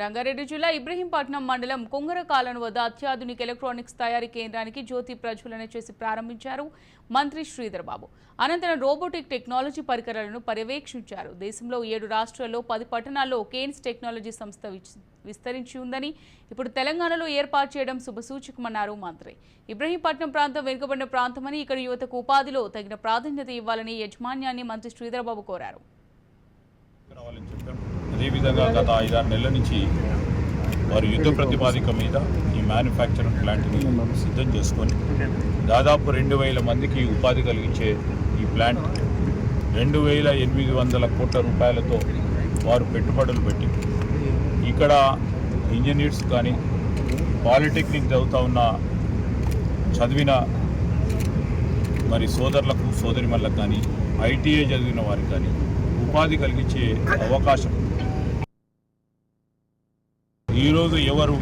రంగారెడ్డి జిల్లా ఇబ్రహీంపట్నం మండలం కొంగరకాలను వద్ద అత్యాధునిక ఎలక్ట్రానిక్స్ తయారీ కేంద్రానికి జ్యోతి ప్రజ్వలన చేసి ప్రారంభించారు మంత్రి శ్రీధర్బాబు. అనంతరం రోబోటిక్ టెక్నాలజీ పరికరాలను పర్యవేక్షించారు. దేశంలో ఏడు రాష్ట్రాల్లో పది పట్టణాల్లో కేన్స్ టెక్నాలజీ సంస్థ విస్తరించి ఉందని ఇప్పుడు తెలంగాణలో ఏర్పాటు చేయడం శుభసూచకమన్నారు మంత్రి. ఇబ్రహీంపట్నం ప్రాంతం వెనుకబడిన ప్రాంతమని ఇక్కడ యువతకు ఉపాధిలో తగిన ప్రాధాన్యత ఇవ్వాలని యజమాన్యాన్ని మంత్రి శ్రీధర్బాబు కోరారు. అదేవిధంగా గత ఐదారు నెలల నుంచి వారు యుద్ధ ప్రతిపాదిక మీద ఈ మ్యానుఫ్యాక్చరింగ్ ప్లాంట్ని సిద్ధం చేసుకొని దాదాపు రెండు వేల మందికి ఉపాధి కలిగించే ఈ ప్లాంట్ రెండు వేల ఎనిమిది వందల కోట్ల రూపాయలతో వారు పెట్టుబడులు పెట్టి ఇక్కడ ఇంజనీర్స్ కానీ పాలిటెక్నిక్ చదువుతూ ఉన్న చదివిన మరి సోదరులకు సోదరిమల్లకు కానీ ఐటీఐ చదివిన వారికి కానీ ఉపాధి కలిగించే అవకాశం ఈరోజు ఎవరు